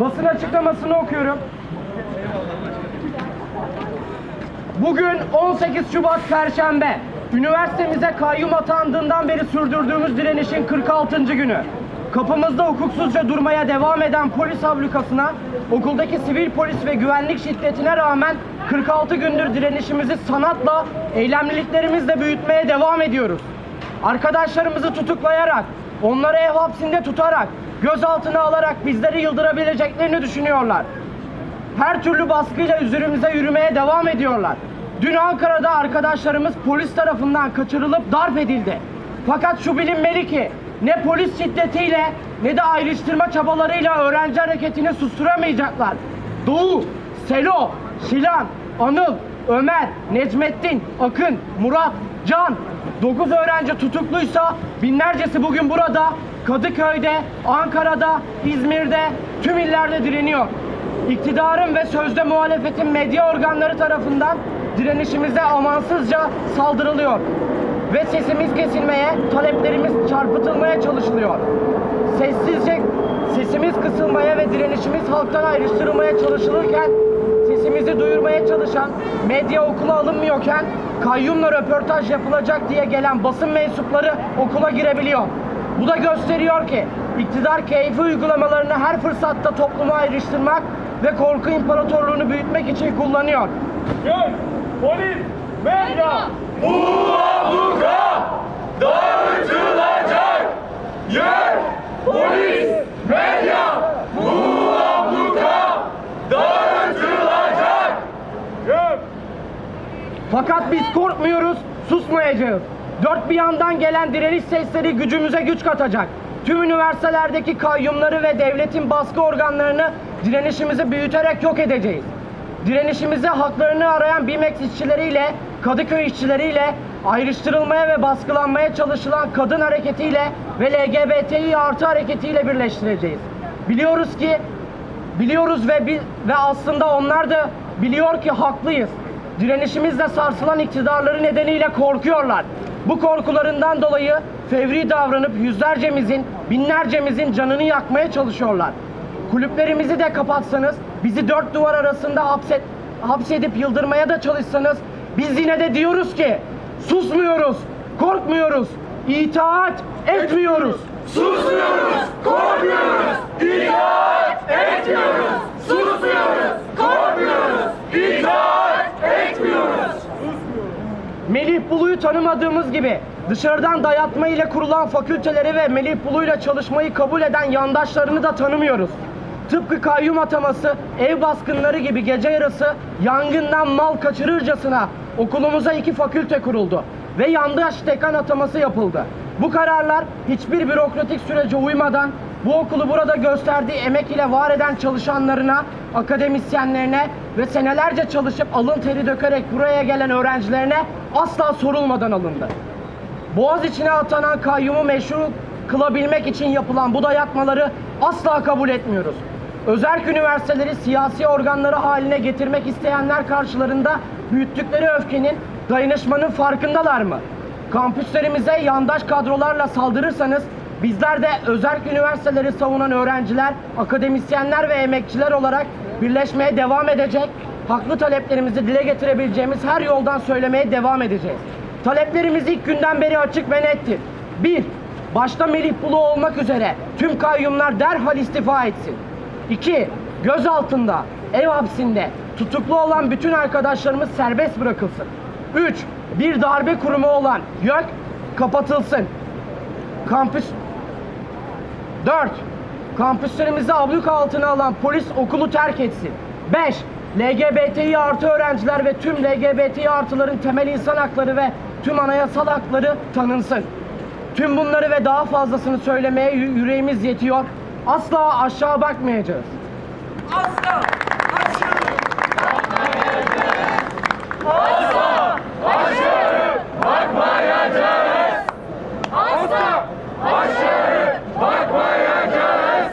basın açıklamasını okuyorum. Bugün 18 Şubat Perşembe. Üniversitemize kayyum atandığından beri sürdürdüğümüz direnişin 46. günü. Kapımızda hukuksuzca durmaya devam eden polis ablukasına, okuldaki sivil polis ve güvenlik şiddetine rağmen 46 gündür direnişimizi sanatla, eylemliliklerimizle büyütmeye devam ediyoruz. Arkadaşlarımızı tutuklayarak, onları ev hapsinde tutarak, gözaltına alarak bizleri yıldırabileceklerini düşünüyorlar her türlü baskıyla üzerimize yürümeye devam ediyorlar. Dün Ankara'da arkadaşlarımız polis tarafından kaçırılıp darp edildi. Fakat şu bilinmeli ki ne polis şiddetiyle ne de ayrıştırma çabalarıyla öğrenci hareketini susturamayacaklar. Doğu, Selo, Şilan, Anıl, Ömer, Necmettin, Akın, Murat, Can 9 öğrenci tutukluysa binlercesi bugün burada, Kadıköy'de, Ankara'da, İzmir'de, tüm illerde direniyor. İktidarın ve sözde muhalefetin medya organları tarafından direnişimize amansızca saldırılıyor. Ve sesimiz kesilmeye, taleplerimiz çarpıtılmaya çalışılıyor. Sessizce sesimiz kısılmaya ve direnişimiz halktan ayrıştırılmaya çalışılırken sesimizi duyurmaya çalışan medya okula alınmıyorken kayyumla röportaj yapılacak diye gelen basın mensupları okula girebiliyor. Bu da gösteriyor ki iktidar keyfi uygulamalarını her fırsatta toplumu ayrıştırmak ve korku imparatorluğunu büyütmek için kullanıyor. Gel, polis, medya, bu abluka dağıtılacak. Yer, polis, medya, bu abluka dağıtılacak. Yer, Fakat biz korkmuyoruz, susmayacağız. Dört bir yandan gelen direniş sesleri gücümüze güç katacak. Tüm üniversitelerdeki kayyumları ve devletin baskı organlarını direnişimizi büyüterek yok edeceğiz. Direnişimizi haklarını arayan BİMEX işçileriyle, Kadıköy işçileriyle, ayrıştırılmaya ve baskılanmaya çalışılan kadın hareketiyle ve LGBTİ artı hareketiyle birleştireceğiz. Biliyoruz ki Biliyoruz ve ve aslında onlar da biliyor ki haklıyız. Direnişimizle sarsılan iktidarları nedeniyle korkuyorlar. Bu korkularından dolayı fevri davranıp yüzlercemizin, binlercemizin canını yakmaya çalışıyorlar. Kulüplerimizi de kapatsanız, bizi dört duvar arasında hapset, hapsedip yıldırmaya da çalışsanız, biz yine de diyoruz ki susmuyoruz, korkmuyoruz, itaat etmiyoruz. susmuyoruz, korkmuyoruz, itaat etmiyoruz. Susmuyoruz, korkmuyoruz, itaat etmiyoruz. Bulu'yu tanımadığımız gibi dışarıdan dayatma ile kurulan fakülteleri ve Melih Bulu'yla çalışmayı kabul eden yandaşlarını da tanımıyoruz. Tıpkı kayyum ataması, ev baskınları gibi gece yarısı yangından mal kaçırırcasına okulumuza iki fakülte kuruldu ve yandaş dekan ataması yapıldı. Bu kararlar hiçbir bürokratik sürece uymadan bu okulu burada gösterdiği emek ile var eden çalışanlarına, akademisyenlerine ve senelerce çalışıp alın teri dökerek buraya gelen öğrencilerine asla sorulmadan alındı. Boğaz içine atanan kayyumu meşru kılabilmek için yapılan bu dayatmaları asla kabul etmiyoruz. Özerk üniversiteleri siyasi organları haline getirmek isteyenler karşılarında büyüttükleri öfkenin, dayanışmanın farkındalar mı? Kampüslerimize yandaş kadrolarla saldırırsanız bizler de özerk üniversiteleri savunan öğrenciler, akademisyenler ve emekçiler olarak birleşmeye devam edecek, haklı taleplerimizi dile getirebileceğimiz her yoldan söylemeye devam edeceğiz. Taleplerimiz ilk günden beri açık ve nettir. 1. Başta Melih Bulu olmak üzere tüm kayyumlar derhal istifa etsin. 2. Gözaltında, ev hapsinde tutuklu olan bütün arkadaşlarımız serbest bırakılsın. 3. Bir darbe kurumu olan YÖK kapatılsın. Kampüs 4. Kampüslerimizi abluka altına alan polis okulu terk etsin. 5. LGBTİ artı öğrenciler ve tüm LGBTİ artıların temel insan hakları ve tüm anayasal hakları tanınsın. Tüm bunları ve daha fazlasını söylemeye yü- yüreğimiz yetiyor. Asla aşağı bakmayacağız. Asla